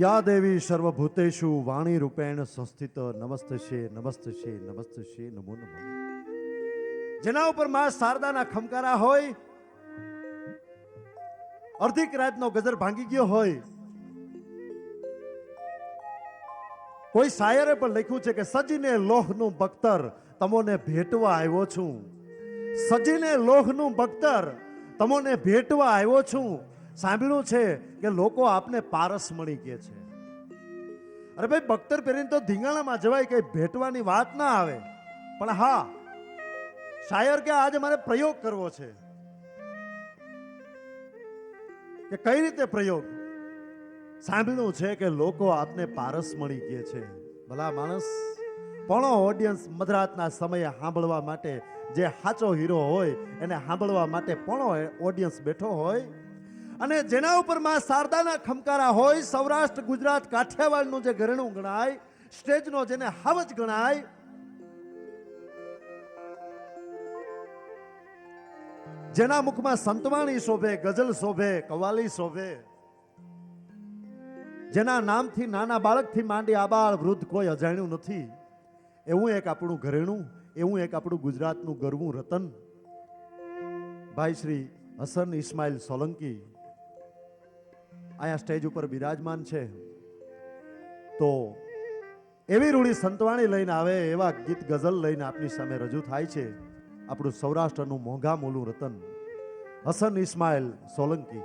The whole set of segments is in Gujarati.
યા દેવી સર્વભૂતેશુ વાણી રૂપેણ સંસ્થિત નમસ્તશે નમસ્તશે નમસ્તશે, નમો નમો. જેના ઉપરમાં શારદાના ખમકારા હોય, અર્ધિક રાતનો ગજર ભાંગી ગયો હોય, કોઈ શાયરે પણ લખ્યું છે કે સજીને લોહનું બખ્તર તમોને ભેટવા આવ્યો છું. સજીને લોહનું બખ્તર તમોને ભેટવા આવ્યો છું. સાંભળ્યું છે કે લોકો આપને પારસ મળી કે છે. અરે ભાઈ બખ્તર પહેરીને તો ધીંગાણામાં જવાય, કઈ ભેટવાની વાત ના આવે. પણ હા, શાયર કે આજે મારે પ્રયોગ કરવો છે. કે કઈ રીતે પ્રયોગ? સાંભળ્યું છે કે લોકો આપને પારસ મળી કે છે. ભલા માણસ, પણ ઓડિયન્સ મધરાતના સમયે સાંભળવા માટે જે સાચો હીરો હોય, એને સાંભળવા માટે પણ ઓડિયન્સ બેઠો હોય અને જેના ઉપરમાં શારદાના ખમકારા હોય, સૌરાષ્ટ્ર, ગુજરાત, કાઠિયાવાડનું જે ઘરેણું ગણાય, સ્ટેજનો જેને હાવજ ગણાય, જેના મુખમાં સંતવાણી શોભે, ગઝલ શોભે, કવાલી શોભે, જેના નામથી નાના બાળકથી માંડી આબાળ વૃદ્ધ કોઈ અજાણ્યું નથી, એવું એક આપણું ઘરેણું, એવું એક આપણું ગુજરાતનું ગરવું રતન. ભાઈ શ્રી હસન ઇસ્માઇલ સોલંકી અહીંયા સ્ટેજ ઉપર બિરાજમાન છે. તો એવી રૂડી સંતવાણી લઈને આવે, એવા ગીત ગઝલ લઈને આપની સામે રજૂ થાય છે. આપણું સૌરાષ્ટ્રનું મોંઘા મોલું રતન. હસન ઇસ્માઇલ સોલંકી.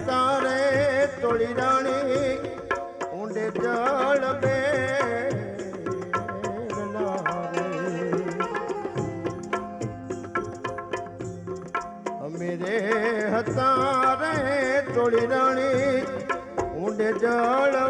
તારે તોડી રાણી ઊંડે જળ બે મેરે હતા રે તોડી રાણી ઊંડે જળ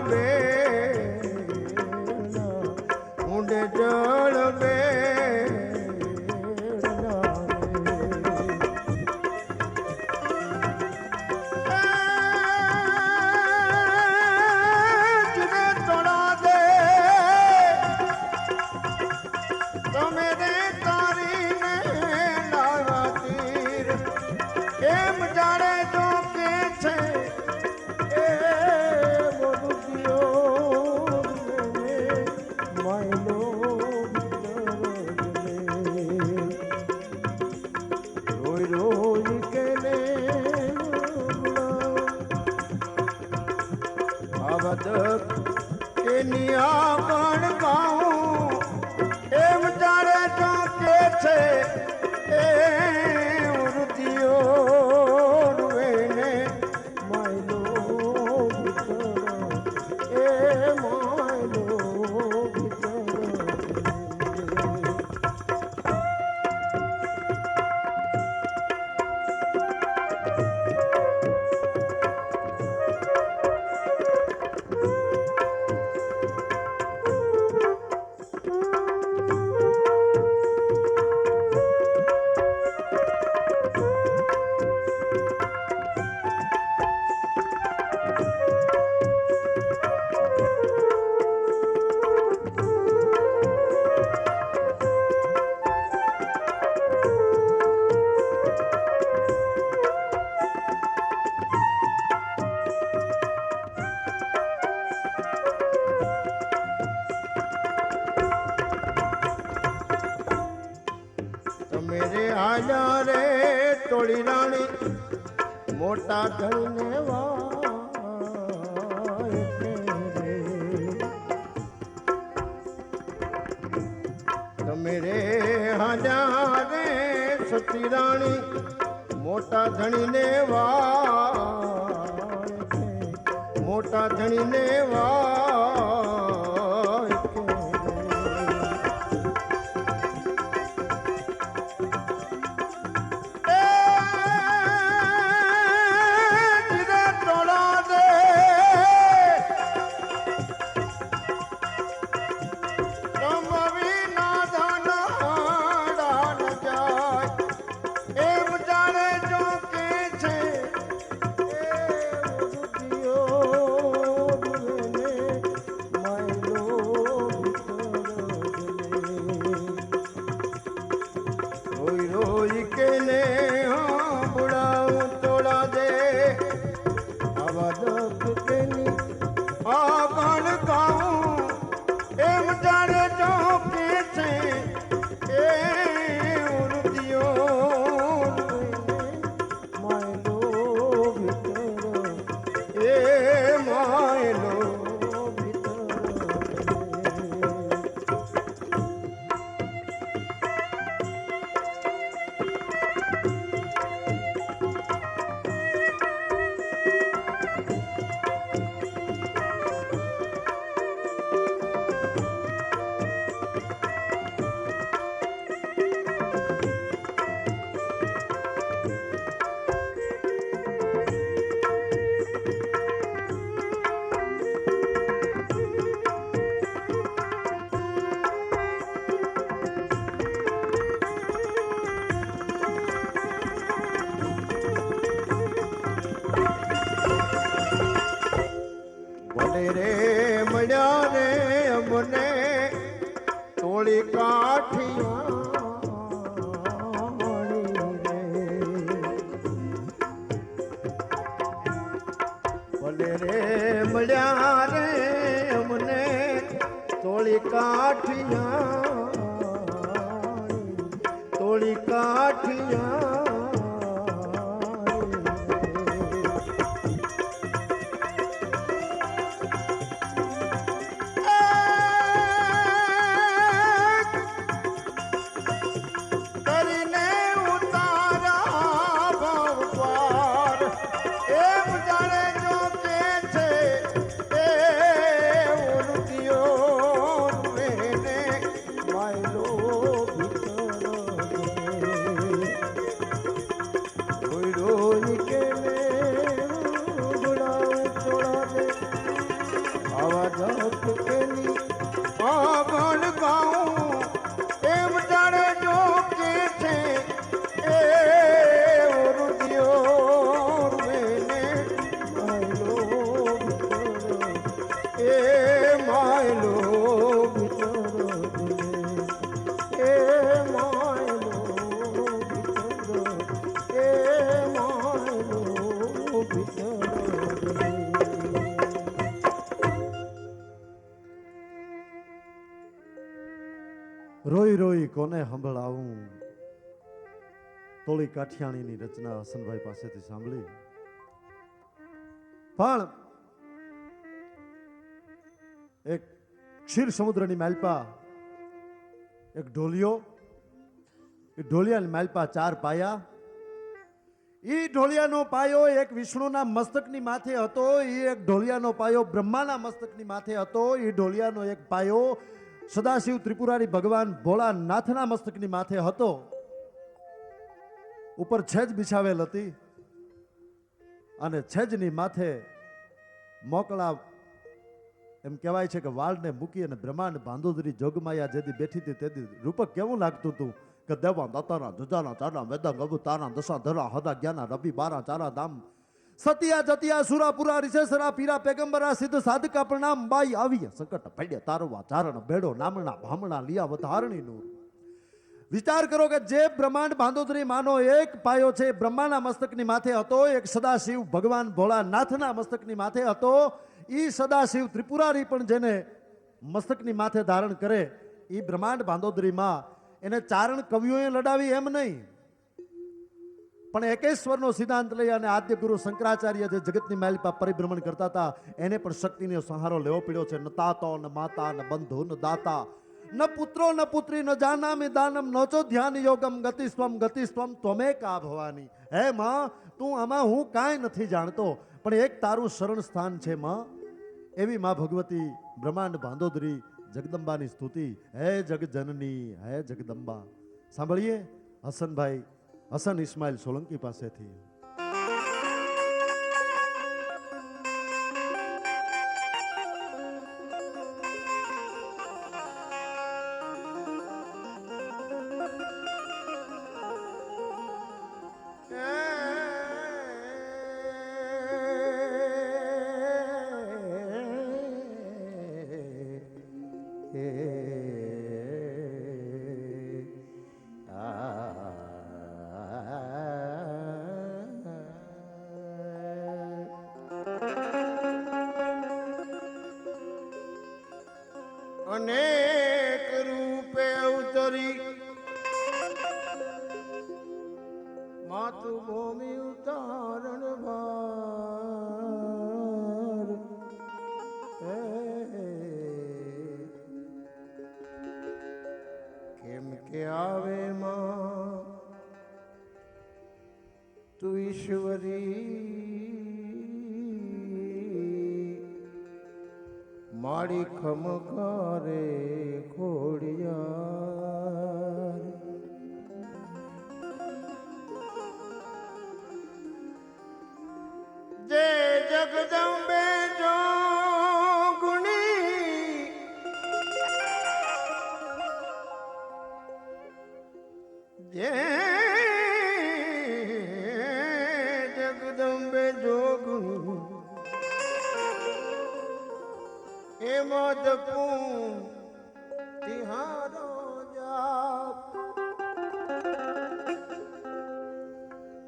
Oi. મોટા Yeah. કોને સંભળાવું? તોળી કાઠિયાણીની રચના હસનભાઈ પાસેથી સાંભળી. પણ એક ક્ષીર સમુદ્રની માલપા, એક ઢોલિયો, એ ઢોલિયાની માલપા ચાર પાયા. એ ઢોલિયાનો પાયો એક વિષ્ણુના મસ્તકની માથે હતો એ એક ઢોલિયાનો પાયો બ્રહ્માના મસ્તકની માથે હતો એ ઢોલિયાનો એક પાયો સદાશિવ ત્રિપુરારી ભગવાન ભોળાનાથના મસ્તકની માથે હતો. ઉપર છેજ બિછાવેલ હતી અને છેજની માથે મોકળા એમ કહેવાય છે કે વાળને મૂકી અને બ્રહ્માંડ બાંધોદરી જોગમાયા જેથી બેઠી હતી તેથી રૂપક કેવું લાગતું હતું કે દેવા દાતાના જુજાના ચારા વેદા ગબુ તારા દશા ધરા હદા જ્ઞાના રવિ બારા ચારા ધામ સતિયા જતિયા સુરાપુરા રિશેસરા પીરા પેગંબરા સિદ્ધ સાધકા પ્રણામ બાઈ આવી સંકટ ભડ્ય તારવા, ચારણ, ભેડો નામણા ભામણા લિયા વધારણી નૂર. વિચાર કરો કે જે બ્રહ્માંડ બાંધોદરી માનો, એક પાયો છે એ બ્રહ્માના મસ્તકની માથે હતો, એક સદાશિવ ભગવાન ભોળાનાથના મસ્તકની માથે હતો. ઈ સદાશિવ ત્રિપુરારી પણ જેને મસ્તકની માથે ધારણ કરે એ બ્રહ્માંડ બાંધોદરીમાં એને ચારણ કવિઓએ લડાવી એમ નહીં. પણ એકેશ્વરનો સિદ્ધાંત લઈ અને આદ્ય ગુરુ શંકરાચાર્ય જે જગતની માલિપા પરિભ્રમણ કરતા હતા, એને પણ શક્તિનો સહારો લેવો પડ્યો છે. ન તાતો, ન માતા, ન બંધુ, ન દાતા. ન પુત્રો, ન પુત્રી, ન જાનામી, દાનમ, ન ચો ધ્યાન યોગમ, ગતિસ્વમ ગતિસ્વમ, ત્વમે કા ભવાની? હે માં, તું આમાં હું કાંઈ નથી જાણતો, પણ એક તારું શરણ સ્થાન છે માં. એવી માં ભગવતી બ્રહ્માંડ ભાંદોદરી જગદંબાની સ્તુતિ. હે જગજનની, હે જગદંબા. સાંભળીએ? હસનભાઈ હસન ઇસ્માઇલ સોલંકી પાસેથી. માતૃભૂમિ ઉતારણ ભાર. કેમ કે આવે માં તું ઈશ્વરી. મારી ખમકારે ખોડિયાર જગદંબે જોગણી જે જગદંબે જોગણી એમાં જપું તિહારો જાપ.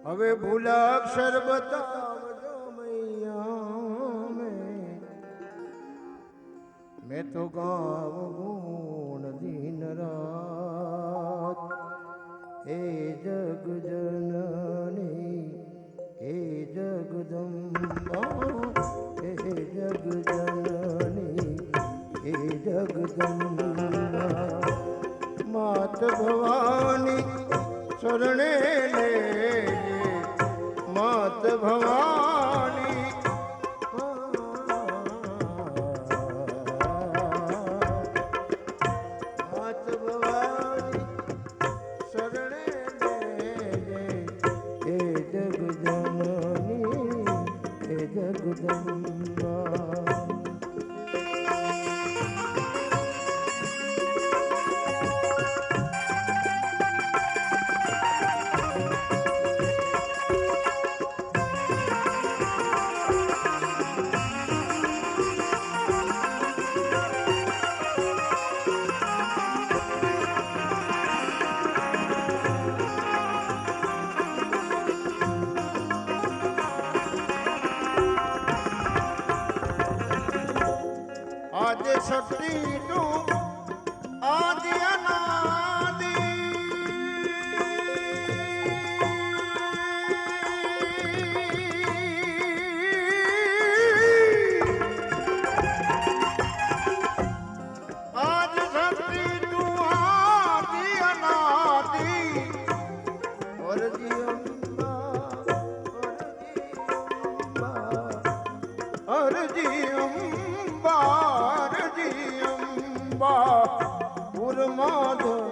હવે ભૂલા અક્ષર બતાવજો મેં તો ગાવ ગુણ દિન રાત. હે જગ જનની હે જગદંબા હે જગ જનની હે જગદંબા માત ભવાની શરણે લે, માત ભવાની જગદંબા মধু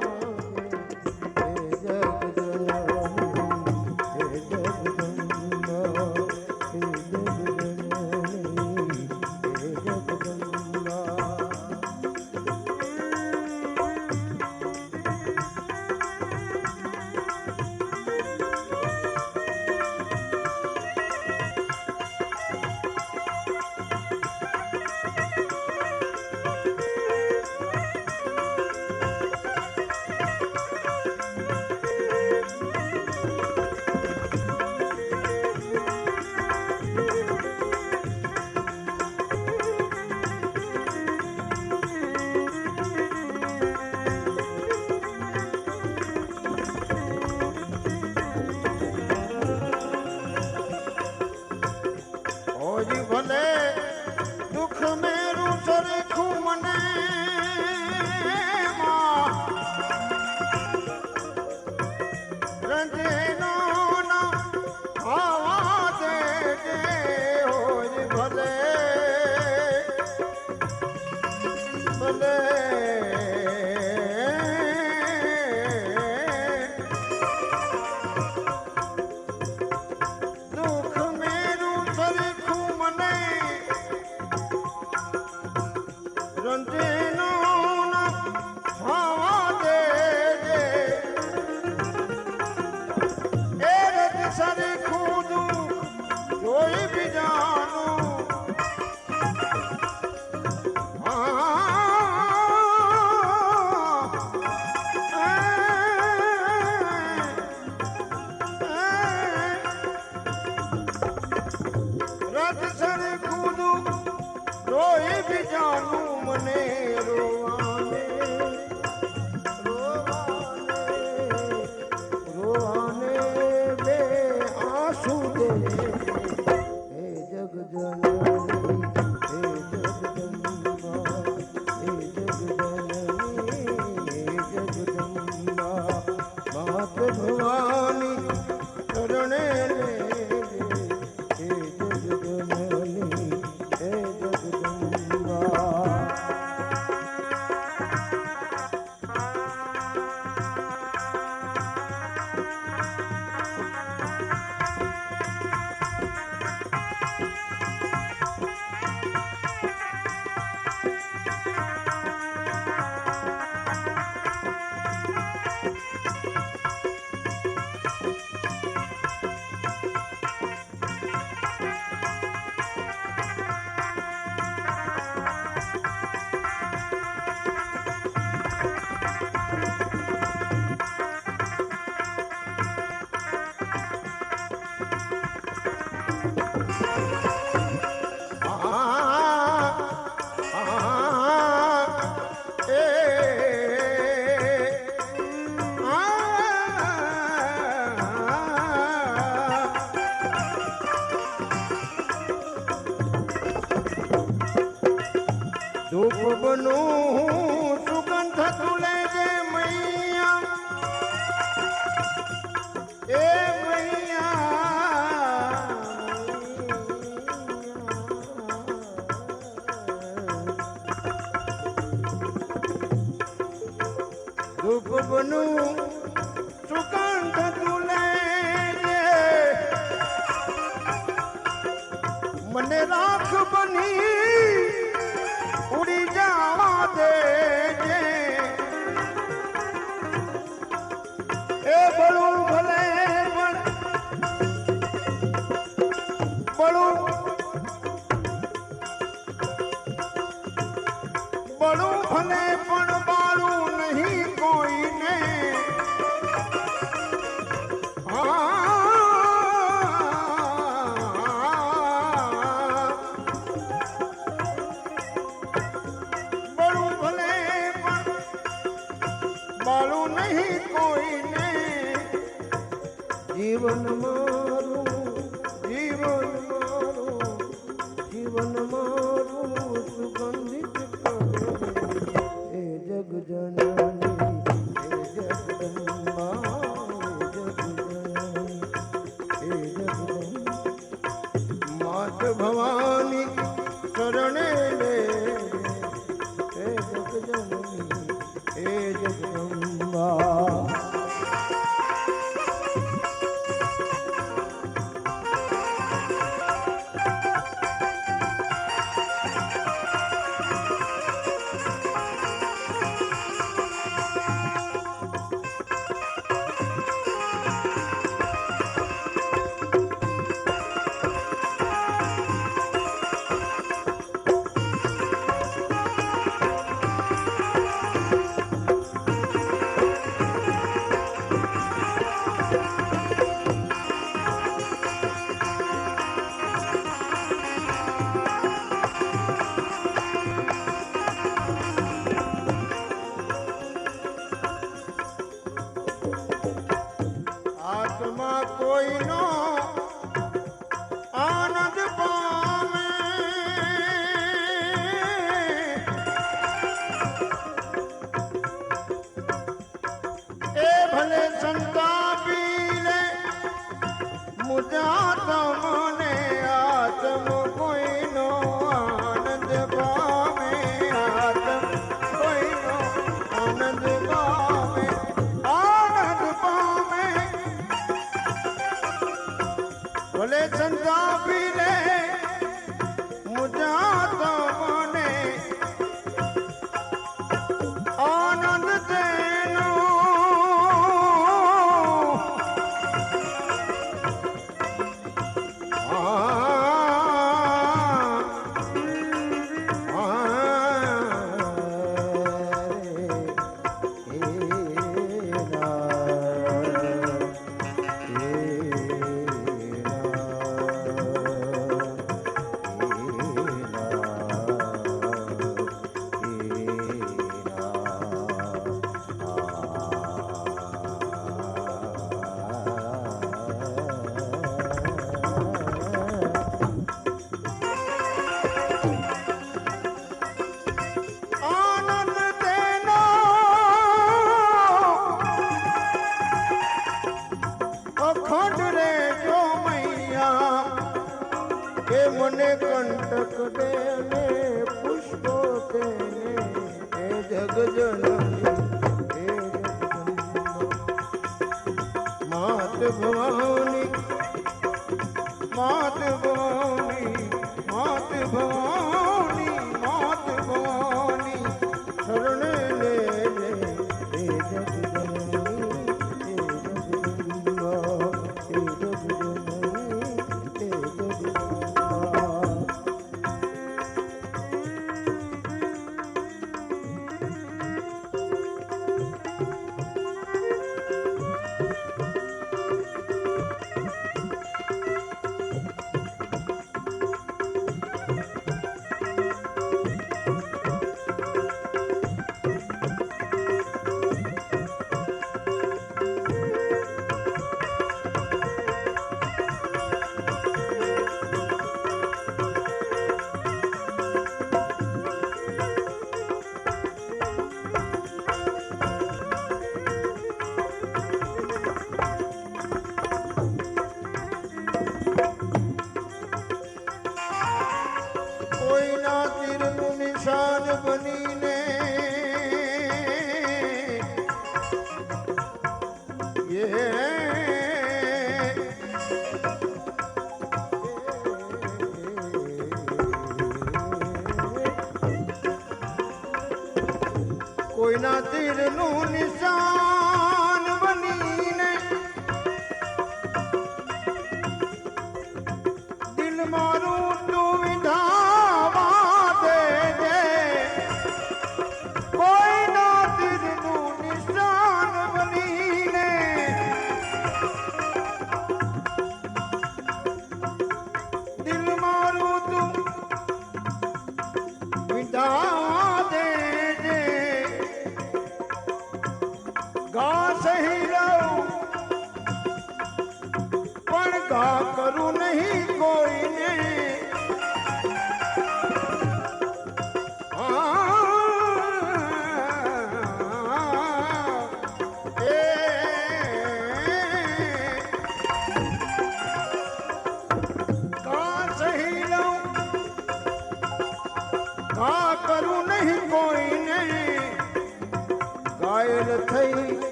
বনু જીવન મારું એ મને કંટક દે અને પુષ્પો તેને જગજન.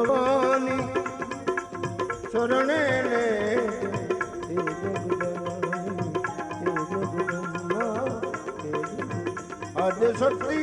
ભવાની શરણે ને એ જગજનની એ જગદંબા એ જગદંબા આદ્ય શક્તિ